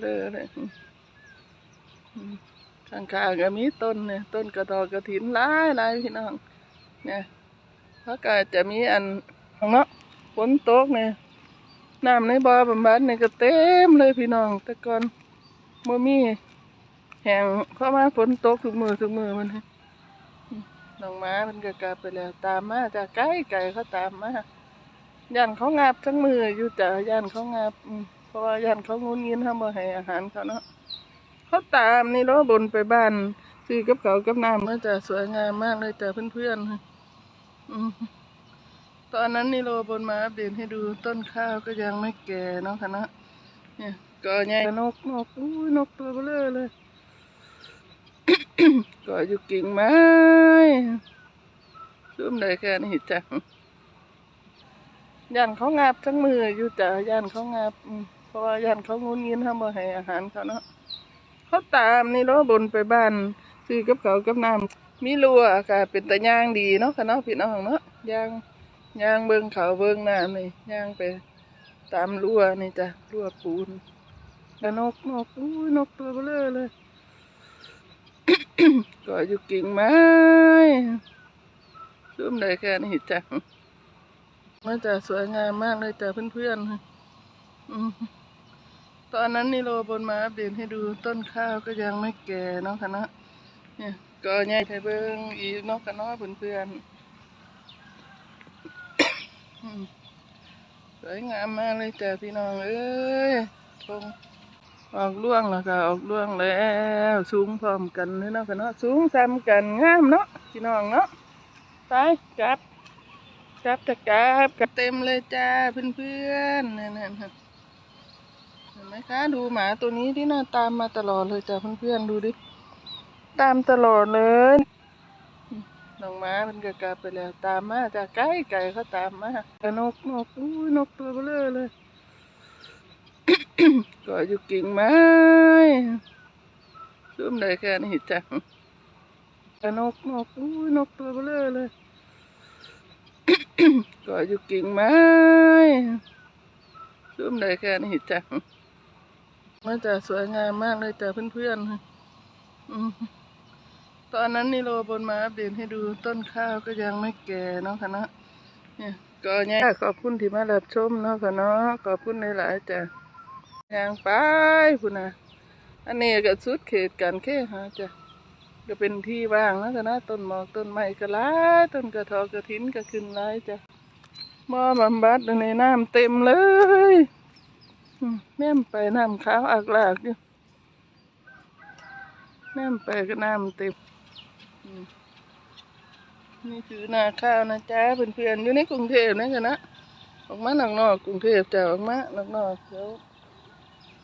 เลยเลยข้างๆก็มีต้นเนี่ยต้นกระตอกกระถินหลายหลายพี่น้อง เนี่ยแล้วก็จะมีอันของเนาะฝนตกเนี่ยน้ำในบ่อบำบัดเนี่ยก็เต็มเลยพี่น้อง แต่ก่อนบ่มีแห้งเพราะว่าฝนตกทุกมือทุกมือมันน้องม้ามันก็กลับไปแล้ว ตามมาจากไกลไก่เขาตามมาย่านเขางับทั้งมืออยู่จ้ะย่านเขางับอืม ราะว่าย่านเขางุนงินทำบ่ให้อาหารเขาเนาะเขาตามนี่เนาะบนไปบ้านซื้อกับเขาวกับน้ำเนาะจ้ะสวยงามมากเลยจ้ะเพื่อนๆอืมตอนนั้นนี่โรบนมาอัปเดตให้ดูต้นข้าวก็ยังไม่แก่เนาะคะนะเนี่ยก็ใหญ่นกนกอุ้ยนกตัวเบลอเลยก็อยู่กิ่งไม้ซูมได้แค่นี้จ้ะย่านเขางับทั้งมืออยู่จ้ะย่านเขางับอืมเพ ราะว่าย่านเขางุนงินทำบ่ให้อาหารเขาเนาะเขาตามนี่เนาะบนไปบ้านซื้อกับเขากับน้ำมีรั้วก็เป็นตะย่างดีเนาะค่ะเนาะพี่น้องเนาะย่างย่างเบิ่งเขาเบิ่งน้ำนี่ย่างไปตามรั้วนี่จ้ะรั้วปูนแล้วนกนกอุ้ยนกตัวเบลอเลยก็อยู่กิ่งไม้ซูมได้แค่นี้จ้ะมันจะสวยงามมากเลยจ้ะเพื่อนๆ ตอนนั้นนี่โรบนมาอัปเดตให้ดูต้นข้าวก็ยังไม่แก่เนาะค่ะเนาะเนี่ยก็ใหญ่ไทเบิ้งอีนกกันเนาะเพื่อนๆสวยงามมากเลยจ้ะพี่น้องเอ้ยทงออกล่วงแล้วก็ออกล่วงแล้วสูงพร้อมกันเลยเนาะกันเนาะสูงซ้ำกันงามเนาะพี่น้องเนาะไปกลับกลับจะกลับกลับเต็มเลยจ้าเพื่อนๆเนี่ยๆครับ เห็นไหมคะดูหมาตัวนี้ที่น่าตามมาตลอดเลยจ้ะเพื่อนๆดูดิ ตามตลอดเลยน้องม้ามันก็กลับไปแล้วตามมาจากไกลไก่เขาตามมาแต่นกนกอุ้ยนกตัวเบลอเลยก็อยู่กิ่งไม้ซูมได้แค่นี้จ้ะแต่นกนกอุ้ยนกตัวเบลอเลยก็อยู่กิ่งไม้ซูมได้แค่นี้จ้ะ มันจะสวยงามมากเลยจ้ะเพื่อนๆตอนนั้นนี่โรบนมาอัปเดตให้ดูต้นข้าวก็ยังไม่แก่เนาะค่ะเนาะเนี่ยก็เนี่ยขอบคุณที่มารับชมเนาะค่ะเนาะขอบคุณหลายๆจ้ะยางไปคุณนะอันนี้ก็สุดเขตกันแค่ฮะจ้ะก็เป็นที่ว่างนะค่ะนะต้นหมอกต้นไม้ก็หลายต้นกระทอกระถินก็ขึ้นหลายจ้ะมอบำบัดในน้ำเต็มเลย แม่มไปน้ำขาวอักลากอยู่แน้ำไปก็น้ำเต็มนี่คือนาข้าวนะจ๊ะเพื่อนๆอยู่ในกรุงเทพนะกันนะออกมาหนอกนอกกรุงเทพจะออกมาหนอกนอกแถว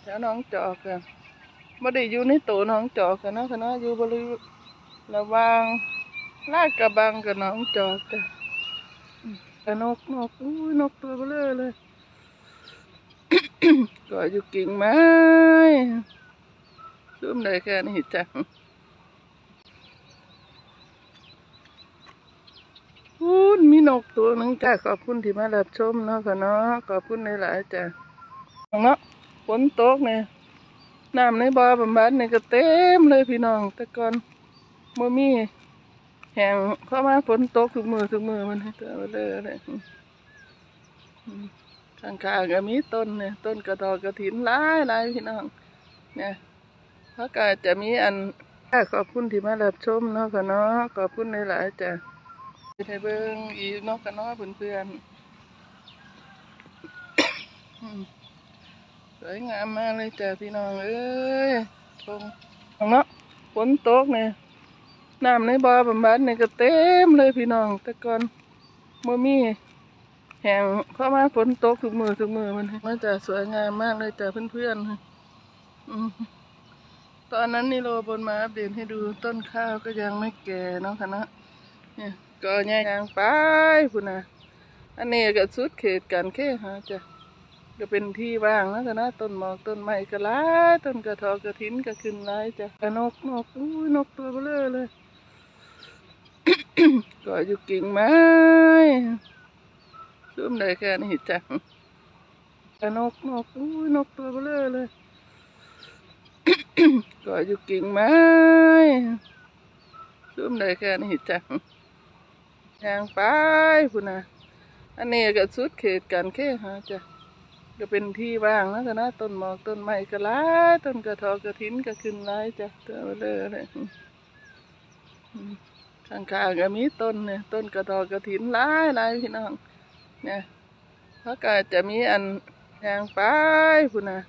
แถวหน้องจอกกันไม่ได้อยู่ในตัวหน้องจอกกันนะกันนะอยู่บริเวณระวางลาดกระบังกับหน้องจอกจ้ะนกนกอุ้ยนกตัวเบลอเลย ก็อยู่กิ่งไม้ซูมได้แค่นี้จ้ะพูดมีนกตัวหนึ่งจ้าขอบคุณที่มารับชมเนาะค่ะเนาะขอบคุณหลายๆจ้ะเนาะฝนตกเนี่ยน้ำในบ่อบำบัดเนี่ยก็เต็มเลยพี่น้อง แต่ก่อนบ่มีแห้งเพราะว่าฝนตกทุกมือทุกมือมันให้เจอเลยเลย ข้างๆก็มีต้นเนี่ยต้นกระตอกระถินหลายหลายพี่น้องเนี่ยแล้วก็จะมีอันขอบคุณที่มารับชมเนาะค่ะเนาะขอบคุณหลายๆจ้ะไทยเบิงอีนกกันเนาะเพื่อนๆสวยงามมากเลยจ้ะพี่น้องเอ้ยทงเนาะฝนตกเนี่ยน้ำในบ่อบำบัดเนี่ยก็เต็มเลยพี่น้อง แต่ก่อนบ่มี แห้งเพราะว่าฝนตกทุกมือทุกมือมันมันจะสวยงามมากเลยจ้ะเพื่อนๆตอนนั้นนี่โรบนมาอัปเดตให้ดูต้นข้าวก็ยังไม่แก่เนาะค่ะเนี่ยก็ย่างไปคุณนะอันนี้ก็สุดเขตกันแค่ฮะจ้ะก็เป็นที่ว่างแล้วกันนะต้นหมอกต้นไม้ก็หลายต้นกระทอกระถินก็ขึ้นหลายจ้ะนกนกอุ้ยนกตัวเบลอเลยก็อยู่กิ่งไม้ ซูมได้แค่นี้จ้ะแต่นกนกอุ้ยนกตัวเบลอเลยก็อยู่กิ่งไม้ซุ่มได้แค่นี้จ้ะยางไปพุ่นนะอันนี้ก็สุดเขตการเคหะจ้ะก็เป็นที่ว่างนะคณะนะต้นหมอกต้นไม้ก็หลายต้นกระทอกระถินก็ขึ้นหลายจ้ะตัวเลยเลยข้างๆก็มีต้นเนี่ยต้นกระทอกระถินหลายหลายพี่น้อง เนี่ยแล้วก็จะมีอันยางไปพุ่นนะ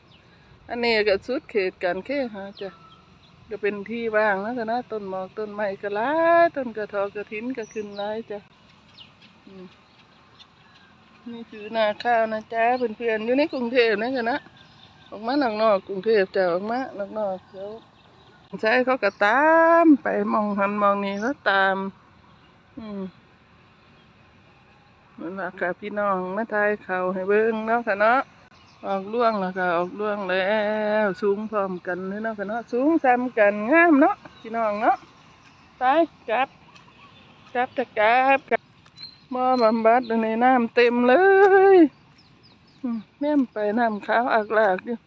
อันนี้ก็สุดเขตการเคหะจ้ะก็เป็นที่ว่างนะคณะต้นหมอกต้นไม้ก็หลายต้นกระทอกระถินก็ขึ้นหลายจ้ะนี่คือนาข้าวนะจ๊ะเพื่อนๆอยู่ในกรุงเทพนะคณะออกมานอกนอกกรุงเทพจ้ะออกมานอกนอกเดี๋ยวใช้เขาก็ตามไปมองหันมองนี่เขาตาม อืม นั่นละค่ะพี่น้องมาทายเขาให้เบิ่งเนาะค่ะเนาะออกล่วงแล้วก็ออกล่วงแล้วสูงพร้อมกันเลยเนาะค่ะเนาะสูงซ้ำกันงามเนาะพี่น้องเนาะไปจับจับจะจับจับบ่บำบัดในน้ำเต็มเลยแม่มไปน้ำขาวอักลากอยู่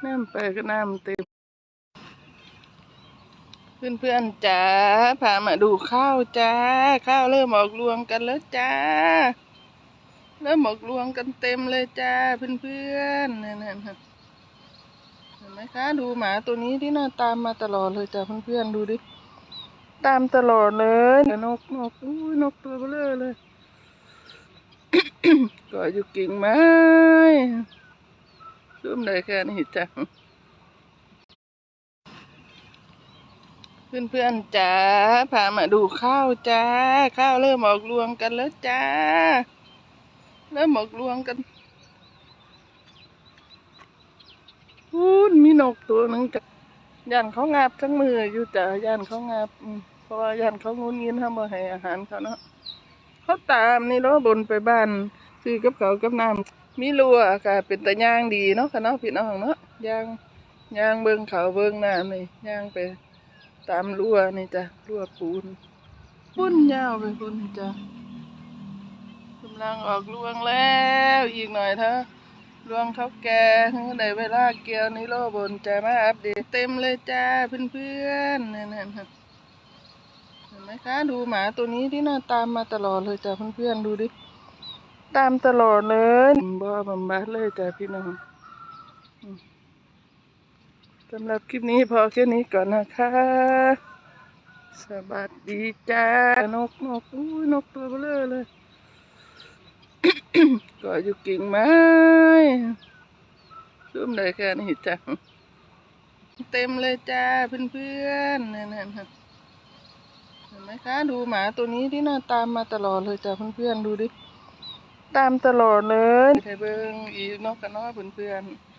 แม่มไปก็น้ำเต็ม เพื่อนเพื่อนๆจ๋าพามาดูข้าวจ้า ข้าวเริ่มออกรวงกันแล้วจ้า เริ่มออกรวงกันเต็มเลยจ้าเพื่อนเพื่อนๆเนี่ยๆเห็นไหมคะดูหมาตัวนี้ที่น่าตามมาตลอดเลยจ้าเพื่อนเพื่อนๆดูดิตามตลอดเลยนกนกอุ้ยนกตัวเบลอเลยก็อยู่กิ่งไม้ซุ่มได้แค่นี้จ้ะ เพื่อนเพื่อนๆจ๋าพามาดูข้าวจ้า ข้าวเริ่มออกรวงกันแล้วจ้า เริ่มออกรวงกันพูนมีนกตัวหนึ่งจ้ะยันเขางับทั้งมืออยู่จ้ะยันเขางับอืมเพราะว่ายันเขางุนงินทำมาให้อาหารเขาเนาะเขาตามนี่เนาะบนไปบ้านซื้อกับเขาวกับน้ำมีรัวอากาเป็นตะย่างดีเนาะค่ะเนาะพี่น้องเนาะย่างย่างเบิ่งเขาเบิ่งน้ำนี่ย่างไป ตามรั้วนี่จ้ะรั้วปูนปุ้นยาวไปปุ้นจ้ะกำลังออกรวงแล้วอีกหน่อยเถอะรวงเขาแก่ได้เวลาเกี่ยวนี่โลบนจะมาอัปเดตเต็มเลยจ้าเพื่อนๆเนี่ยๆเห็นไหมคะดูหมาตัวนี้ที่น่าตามมาตลอดเลยจ้ะเพื่อนๆดูดิตามตลอดเลยบ่บำบัดเลยจ้ะพี่น้อง สำหรับคลิปนี้พอแค่นี้ก่อนนะคะ สวัสดีจ้านกนกอุ้ยนกตัวเบลอเลยก็อยู่กิ่งไม้ซุ่มได้แค่นี้จ้ะเต็มเลยจ้าเพื่อนๆเนี่ยๆเห็นไหมคะดูหมาตัวนี้ที่น่าตามมาตลอดเลยจ้ะเพื่อนๆดูดิตามตลอดเลยไทเบิงอีนกกันเน้อยเพื่อนๆ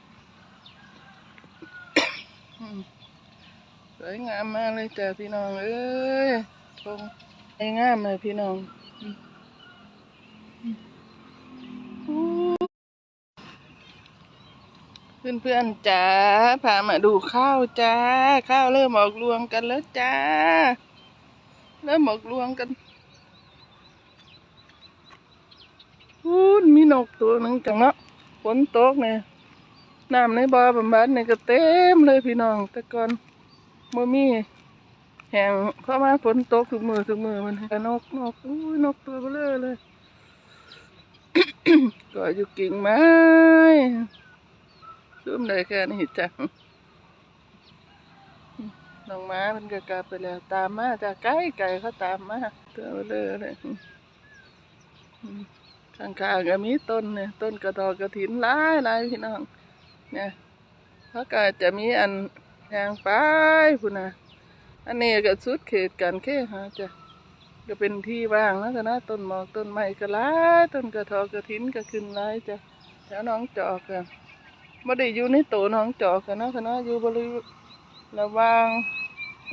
สวยงามมากเลยจ้ะพี่น้อง เอ้ยทงสวยงามเลยพี่น้องเพื่อนเพื่อนๆจ๋าพามาดูข้าวจ้า ข้าวเริ่มออกรวงกันแล้วจ้า เริ่มออกรวงกันพูนมีนกตัวหนึ่งจังเนาะฝนตกเนี่ย น้ำในบ่อบำบัดนี่ก็เต็มเลยพี่น้อง แต่ก่อนบ่มีแห้งเพราะว่าฝนตกทุกมือทุกมือมันนกนกอุ้ยนกตัวเบลอเลย ก็อยู่กิ่งไม้ซุ่มได้แค่นี้จ้ะน้องม้ามันก็กลับไปแล้ว ตามมาจากไกลไกลเขาตามมาตัวเบลอเลยข้างๆก็มีต้นเนี่ยต้นกระดอกกระถินหลายหลายพี่น้อง เนี่ยเขาก็จะมีอันยางไปพุ่นนะอันนี้ก็สุดเขตการเคหะจ้ะก็เป็นที่ว่างนะคณะต้นหมอกต้นไม้ก็หลายต้นกระทอกระถินก็ขึ้นหลายจ้ะแถวหน้องจอกกันบ่ได้อยู่ในโตหน้องจอกกันนะคณะอยู่บริเวณระวาง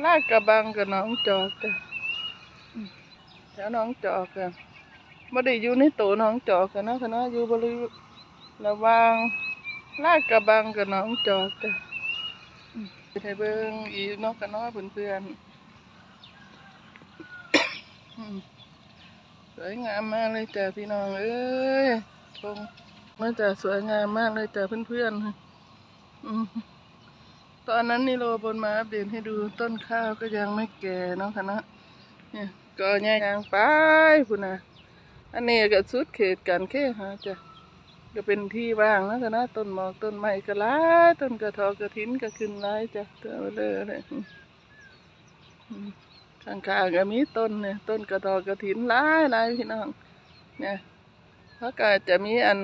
ลาดกระบังกับหน้องจอกจ้ะแถวหน้องจอกกันบ่ได้อยู่ในโตหน้องจอกกันนะคณะอยู่บริเวณระวาง ลาดกระบังกับน้องจอกจ้ะไปไทยเบิงอีนกกันน้อยเพื่อนๆสวยงามมากเลยจ้ะพี่น้องเอ้ยทงมันจะสวยงามมากเลยจ้ะเพื่อนๆตอนนั้นนี่โรบนมาอัปเดตให้ดูต้นข้าวก็ยังไม่แก่เนาะคะเนาะเนี่ยก็แยกยางไปพุ่นนะอันนี้ก็สุดเขตกันแค่ฮะจ้ะ ก็เป็นที่ว่างนะคะนะต้นหมอกต้นไม้ก็ร้ายต้นกระทอกระถินก็ขึ้นร้ายจ้ะเตัวเลยเลยข้างๆก็มีต้นเนี่ยต้นกระทอกระถินร้ายร้ายพี่น้องเนี่ยเขาก็จะมีอัน